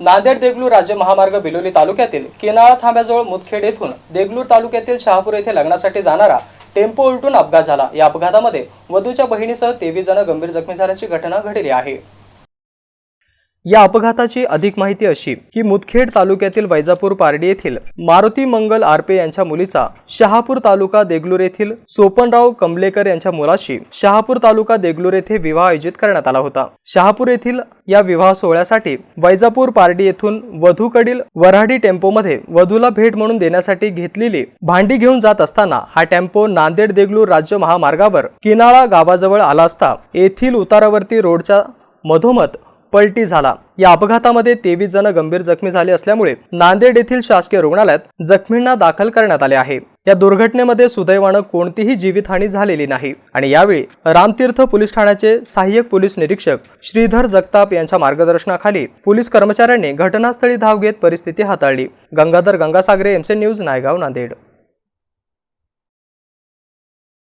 नांदेड देगलूर राज्य महामार्ग बिलोली तालुक्यातील केनाळा थांब्याजवळ मुदखेड येथून देगलूर तालुक्यातील शहापूर येथे लग्नासाठी जाणारा टेम्पो उलटून अपघात झाला. या अपघातामध्ये वधूच्या बहिणीसह तेवीस जण गंभीर जखमी झाल्याची घटना घडली आहे. या अपघाताची अधिक माहिती अशी की मुदखेड तालुक्यातील वैजापूर पारडी येथील मारुती मंगल आरपे यांच्या मुलीचा शहापूर तालुका देगलूर येथील सोपनराव कमलेकर यांच्या मुलाशी शहापूर तालुका देगलूर येथे विवाह आयोजित करण्यात आला होता. शहापूर येथील या विवाह सोहळ्यासाठी वैजापूर पारडी येथून वधूकडील वऱ्हाडी टेम्पोमध्ये वधूला भेट म्हणून देण्यासाठी घेतलेली भांडी घेऊन जात असताना हा टेम्पो नांदेड देगलूर राज्य महामार्गावर किनाळा गावाजवळ आला असता येथील उतारावरती रोडच्या मधोमध पलटी झाला. या अपघातामध्ये तेवीस जण गंभीर जखमी झाले असल्यामुळे नांदेड येथील शासकीय रुग्णालयात जखमींना दाखल करण्यात आले आहे. या दुर्घटनेमध्ये सुदैवानं कोणतीही जीवितहानी झालेली नाही. आणि यावेळी रामतीर्थ पोलीस ठाण्याचे सहाय्यक पोलीस निरीक्षक श्रीधर जगताप यांच्या मार्गदर्शनाखाली पोलीस कर्मचाऱ्यांनी घटनास्थळी धाव घेत परिस्थिती हाताळली. Gangadhar Gangasagare MC news Naigaon Nanded.